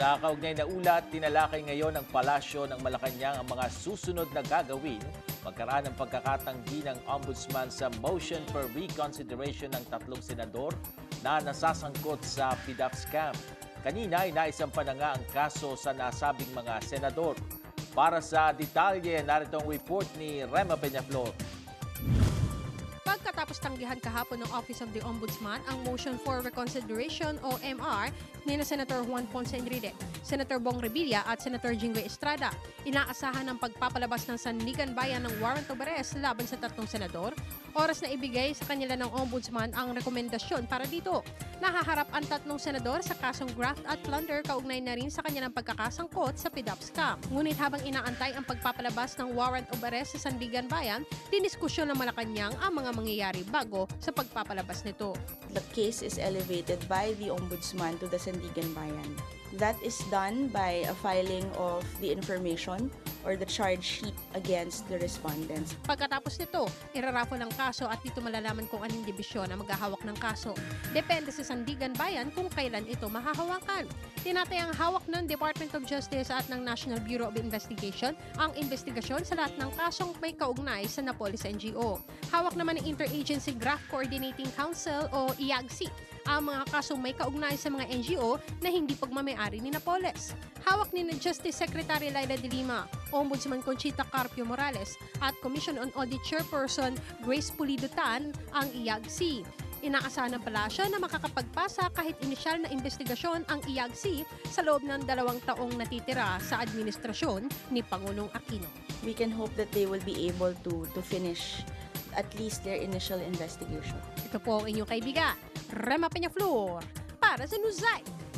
Sa kaugnay na ulat, tinalakay ngayon ng palasyo ng Malacanang ang mga susunod na gagawin magkaraan ng pagkakatanggi ng ombudsman sa motion for reconsideration ng tatlong senador na nasasangkot sa PDAP scam. Kanina, inaisampa na nga ang kaso sa nasabing mga senador. Para sa detalye, narito ang report ni Rema Peñaflor. Pagkatapos tanggihan kahapon ng Office of the Ombudsman ang motion for reconsideration o MR ni na Senator Juan Ponce Enrile, Senator Bong Revilla at Senator Jinggoy Estrada, inaasahan ng pagpapalabas ng Sandigan Bayan ng warrant of arrest laban sa tatlong senador. Oras na ibigay sa kanila ng Ombudsman ang rekomendasyon para dito. Nahaharap ang tatlong senador sa kasong graft at plunder kaugnay na rin sa kanilang pagkakasangkot sa PIDAP scam. Ngunit habang inaantay ang pagpapalabas ng warrant of arrest sa Sandigan Bayan, diniskusyon ng Malacanang ang mga mangyayari bago sa pagpapalabas nito. the case is elevated by the Ombudsman to the Sandigan Bayan. That is done by a filing of the information or the charge sheet against the respondents. Pagkatapos nito, irarafo ng kaso at dito malalaman kung anong dibisyon ang maghahawak ng kaso. Depende sa Sandigan Bayan kung kailan ito mahahawakan. Tinatayang hawak ng Department of Justice at ng National Bureau of Investigation ang investigasyon sa lahat ng kasong may kaugnay sa Napolis NGO. Hawak naman ng Interagency Graft Coordinating Council o IAGC ang mga kasong may kaugnay sa mga NGO na hindi pagmamayari ni Napoles. Hawak ni na Justice Secretary Laila de Lima, Ombudsman Conchita Carpio Morales at Commission on Audit Chairperson Grace Pulido Tan ang IAGC. Inaasahan ng palasyo na makakapagpasa kahit inisyal na investigasyon ang IAGC sa loob ng dalawang taong natitira sa administrasyon ni Pangulong Aquino. We can hope that they will be able to to finish at least their initial investigation. Ito po ang inyong kaibigan, Rema Peñaflor, para sa Newsite.